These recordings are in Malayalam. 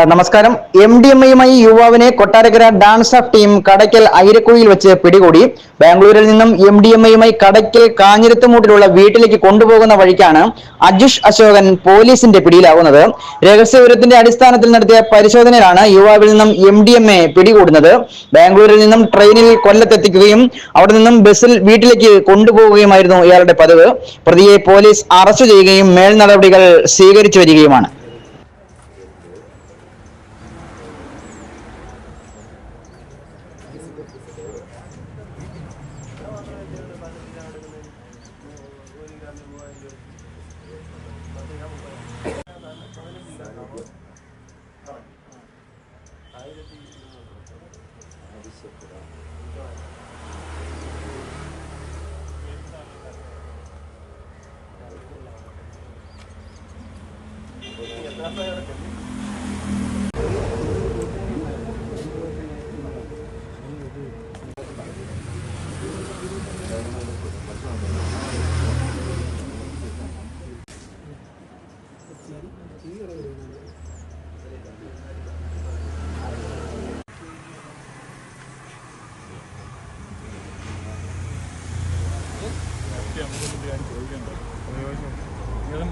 നമസ്കാരം. എം ഡി എം എയുമായി യുവാവിനെ Kottarakkara DANSAF team Kadakkal ഐരക്കുഴിയിൽ വെച്ച് പിടികൂടി. ബാംഗ്ലൂരിൽ നിന്നും എം ഡി എം എയുമായി കടയ്ക്കൽ കാഞ്ഞിരത്തുമൂട്ടിലുള്ള വീട്ടിലേക്ക് കൊണ്ടുപോകുന്ന വഴിക്കാണ് അജുഷ് അശോകൻ പോലീസിന്റെ പിടിയിലാകുന്നത് രഹസ്യവിവരത്തിന്റെ അടിസ്ഥാനത്തിൽ നടത്തിയ പരിശോധനയിലാണ് യുവാവിൽ നിന്നും എം ഡി എം എ പിടികൂടുന്നത്. ബാംഗ്ലൂരിൽ നിന്നും ട്രെയിനിൽ കൊല്ലത്തെത്തിക്കുകയും അവിടെ നിന്നും ബസ്സിൽ വീട്ടിലേക്ക് കൊണ്ടുപോവുകയുമായിരുന്നു ഇയാളുടെ പതിവ്. പ്രതിയെ പോലീസ് അറസ്റ്റ് ചെയ്യുകയും മേൽ നടപടികൾ സ്വീകരിച്ചു വരികയുമാണ്. Gracias.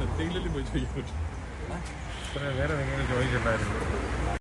എന്തെങ്കിലും പോയി ചോദിക്കും വേറെ എന്തെങ്കിലും ചോദിച്ചിട്ടുണ്ടായിരുന്നു